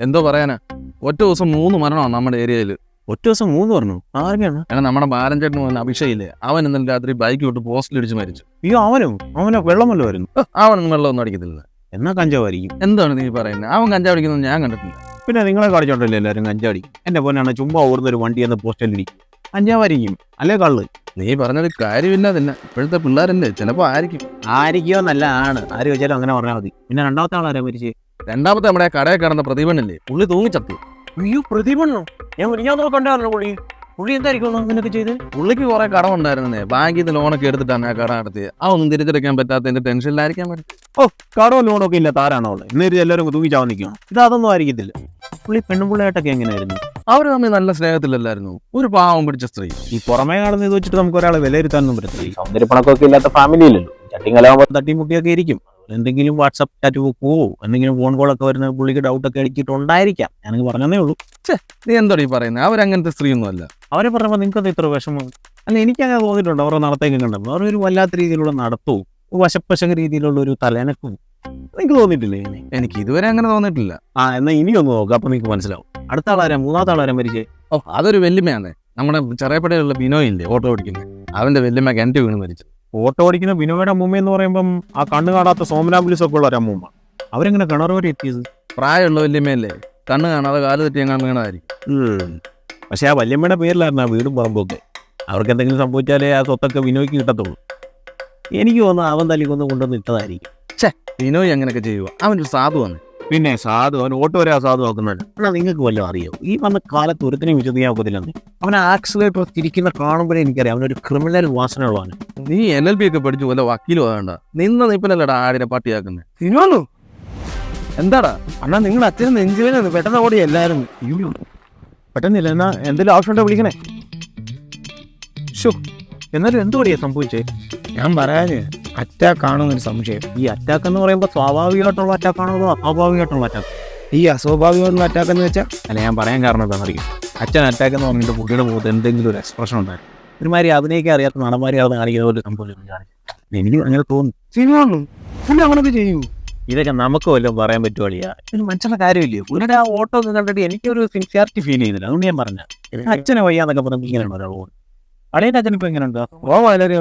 എന്തോ പറയാനാ? ഒറ്റ ദിവസം മൂന്ന് മരണമാണ് നമ്മുടെ ഏരിയയിൽ ഒറ്റ ദിവസം മൂന്ന് പറഞ്ഞു ആരൊക്കെയാണ് കാരണം നമ്മുടെ ബാലൻചേട്ടന് പോകുന്ന അഭിഷയില്ലേ അവൻ ഇന്നലെ രാത്രി ബൈക്ക് വിട്ട് പോസ്റ്റിൽ ഇടിച്ച് മരിച്ചു. അയ്യോ അവനും? അവനോ വെള്ളമല്ലോ വരുന്നു അവനൊന്നും വെള്ളമൊന്നും അടിക്കത്തില്ല. എന്നാ കഞ്ചാവായിരിക്കും എന്താണ് നീ പറയുന്നത് അവൻ കഞ്ചാവ് അടിക്കുന്നത് ഞാൻ കണ്ടിട്ടില്ല. പിന്നെ നിങ്ങളെ കാണിച്ചോണ്ടല്ലേ എല്ലാവരും കഞ്ചാടി എന്റെ പോലെയാണ് ചുമ്മാ ഓടുന്ന ഒരു വണ്ടി എന്ന പോസ്റ്റലിൽ കഞ്ചാവായിരിക്കും അല്ലേ കള്ള്? നീ പറഞ്ഞൊരു കാര്യമില്ല തന്നെ. ഇപ്പോഴത്തെ പിള്ളേരല്ലേ? ചിലപ്പോ ആയിരിക്കും. ആയിരിക്കോ നല്ല ആണ് ആര് വെച്ചാലും അങ്ങനെ പറഞ്ഞാൽ മതി. പിന്നെ രണ്ടാമത്തെ ആളാരാ മരിച്ചേ? രണ്ടാമത്തെ നമ്മുടെ ആ കടയിൽ കിടന്ന പ്രതിപണില്ലേ പുള്ളി തൂങ്ങിച്ചത്തു അയ്യോ പ്രതിപണോ ഞാൻ ഞാൻ നോക്കണ്ടായിരുന്നു പുള്ളി. പുള്ളി എന്തായിരിക്കും അങ്ങനെയൊക്കെ ചെയ്ത്? പുള്ളിക്ക് കുറെ കടമുണ്ടായിരുന്നേ ബാങ്കിൽ നിന്ന് ലോണൊക്കെ എടുത്തിട്ടാണ് ആ കട നടത്തിയത് ആ ഒന്നും തിരിച്ചെടുക്കാൻ പറ്റാത്തതിന്റെ ടെൻഷനിലായിരിക്കാൻ പറ്റും. ഓ കടവും ലോണൊക്കെ ഇല്ല താരാണോ ഉള്ളത് ഇന്നേരം എല്ലാവരും തൂങ്ങിച്ചാവാൻ നിൽക്കണം ഇത് അതൊന്നും ആയിരിക്കത്തില്ല. പുള്ളി പെണ്ണുപിള്ളയായിട്ടൊക്കെ എങ്ങനെയായിരുന്നു? അവർ തമ്മിൽ നല്ല സ്നേഹത്തിലല്ലായിരുന്നു. ഒരു പാവം പിടിച്ച സ്ത്രീ. ഈ പുറമേ നടന്ന് ഇത് വെച്ചിട്ട് നമുക്ക് ഒരാളെ വിലയിരുത്താനൊന്നും പറ്റത്തില്ല. സൗന്ദര്യപ്പണക്കൊക്കെ ഇല്ലാത്ത ഫാമിലിയിലല്ലോ ചട്ടിങ്കലാകുമ്പോൾ തട്ടിമുട്ടിയൊക്കെ ഇരിക്കും. എന്തെങ്കിലും വാട്സപ്പ് ചാറ്റ് പോവോ. എന്തെങ്കിലും ഫോൺ കോളൊക്കെ വരുന്ന പുള്ളിക്ക് ഡൗട്ടൊക്കെ അടിച്ചിട്ടുണ്ടായിരിക്കാം ഞാനങ്ങ് പറഞ്ഞതേ ഉള്ളൂ. നീ എന്തോടി പറയുന്നത് അവരങ്ങനത്തെ സ്ത്രീ ഒന്നും അല്ല അവരെ പറഞ്ഞപ്പോൾ നിങ്ങൾക്ക് ഇത്ര വിഷമം? അല്ല എനിക്കങ്ങനെ തോന്നിയിട്ടുണ്ട്. അവരുടെ നടത്തേക്ക് കണ്ടപ്പോൾ അവരൊരു ഒരു വല്ലാത്ത രീതിയിലുള്ള നടത്തവും വശപ്പശക രീതിയിലുള്ള ഒരു തലനക്കും. നിങ്ങൾക്ക് തോന്നിയിട്ടില്ലേ എനിക്ക് ഇതുവരെ അങ്ങനെ തോന്നിയിട്ടില്ല. ആ എന്നാൽ ഇനി ഒന്ന് നോക്കുക അപ്പൊ നിങ്ങൾക്ക് മനസ്സിലാവും. അടുത്ത ആളാരാ മൂന്നാമത്തെ ആളാരാ മരിച്ചേ? ഓ അതൊരു വെല്ലുമയാണ് നമ്മുടെ ചെറിയപ്പടയിലുള്ള ബിനോയില്ലേ ഓട്ടോ ഓടിക്കുന്നത് അവന്റെ വെല്ലുമ കിണറ്റ് വീണ് മരിച്ചു. ഓട്ടോ ഓടിക്കുന്ന വിനോയുടെ അമ്മൂമ്മ എന്ന് പറയുമ്പം ആ കണ്ണു കാണാത്ത സോമനാംബുലിസ് ഒക്കെ ഉള്ള ഒരു അമ്മൂമ്മ. അവരെങ്ങനെ കിണർ വരെ എത്തിയത്? പ്രായമുള്ള വല്യമ്മയല്ലേ? കണ്ണ് കാണാതെ കാൽ തെറ്റി ഞങ്ങൾ വീണതായിരിക്കും. പക്ഷെ ആ വല്യമ്മയുടെ പേരിലായിരുന്നു ആ വീടും പറമ്പൊക്കെ അവർക്ക് എന്തെങ്കിലും സംഭവിച്ചാലേ ആ സ്വത്തൊക്കെ വിനോയ്ക്ക് കിട്ടത്തുള്ളൂ. എനിക്ക് തോന്നുന്നു അവൻ തല്ലിക്കൊന്ന് കൊണ്ടുവന്ന് ഇട്ടതായിരിക്കും. ഛേ വിനോയ് അങ്ങനെയൊക്കെ ചെയ്യുക അവനൊരു സാധുവാണ് പിന്നെ സാധു അവൻ ഓട്ടോ വരെ ആ സാധു ആക്കുന്നുണ്ട് നിങ്ങൾക്ക് വല്ലതും അറിയോ? ഈ വന്ന കാലത്ത് ഒരുത്തിനെ വിശ്വസിക്കാൻ ഒക്കത്തില്ലെന്ന്. അവൻ ആക്സിലേറ്റർ തിരിക്കുന്ന കാണുമ്പോഴേ എനിക്കറിയാം. അവനൊരു ക്രിമിനൽ വാസനയുള്ളവൻ നീ എൻ എൽ ബി ഒക്കെ പഠിച്ചു വല്ല വക്കീലും ആകണ്ട നിന്ന നിപ്പിലല്ലടാ ആടിനെ പാട്ടിയാക്കുന്നത് സിനിമ എന്താടാ? അണ്ണാ നിങ്ങൾ അച്ഛൻ നെഞ്ചുവേനാണ് പെട്ടെന്ന് ഓടി എല്ലാവരും. പെട്ടെന്നില്ല. എന്നാ എന്തെങ്കിലും ആവശ്യമുണ്ടോ വിളിക്കണേ? ഷോ എന്നാലും എന്തുപടിയാ സംഭവിച്ചേ? ഞാൻ പറയാന് അറ്റാക്ക് ആണോ എന്നൊരു സംശയം. ഈ അറ്റാക്ക് എന്ന് പറയുമ്പോൾ സ്വാഭാവികമായിട്ടുള്ള അറ്റാക്ക് ആണോ അതോ അസ്വാഭാവികമായിട്ടുള്ള അറ്റാക്ക് ഈ അസ്വാഭാവികമായിട്ടുള്ള അറ്റാക്ക് എന്ന് വെച്ചാൽ അല്ല ഞാൻ പറയാൻ കാരണം എന്താണെന്ന് അറിയാം അച്ഛൻ അറ്റാക്ക് എന്ന് പറഞ്ഞിട്ട് പുള്ളിയുടെ മുഖത്ത് എന്തെങ്കിലും ഒരു എക്സ്പ്രഷൻ ഉണ്ടായിരുന്നു. ഒരുമാതിരി അഭിനയിക്കാൻ അറിയാത്ത നടന്മാരെ അവിടെ കാണിക്കുന്ന പോലെ സംഭവം എനിക്ക് അങ്ങനെ തോന്നുന്നു. സിനിമ പുള്ളി അങ്ങനൊക്കെ ചെയ്യൂ. ഇതൊക്കെ നമുക്ക് വല്ലതും പറയാൻ പറ്റുവാളിയാ ഇതിന് മനുഷ്യരുടെ കാര്യമില്ലേ പുള്ളിയുടെ ആ ഓട്ടോ ഒക്കെ കണ്ടിട്ട് എനിക്കൊരു സിൻസിയാരിറ്റി ഫീൽ ചെയ്യുന്നില്ല. അതുകൊണ്ട് ഞാൻ പറഞ്ഞ അച്ഛനെ വയ്യാന്നൊക്കെ പറഞ്ഞപ്പോൾ ഇങ്ങനെയാണ് ഒരാൾ അച്ഛൻ ഇപ്പൊ എങ്ങനെയുണ്ട്? ഓ വളരെ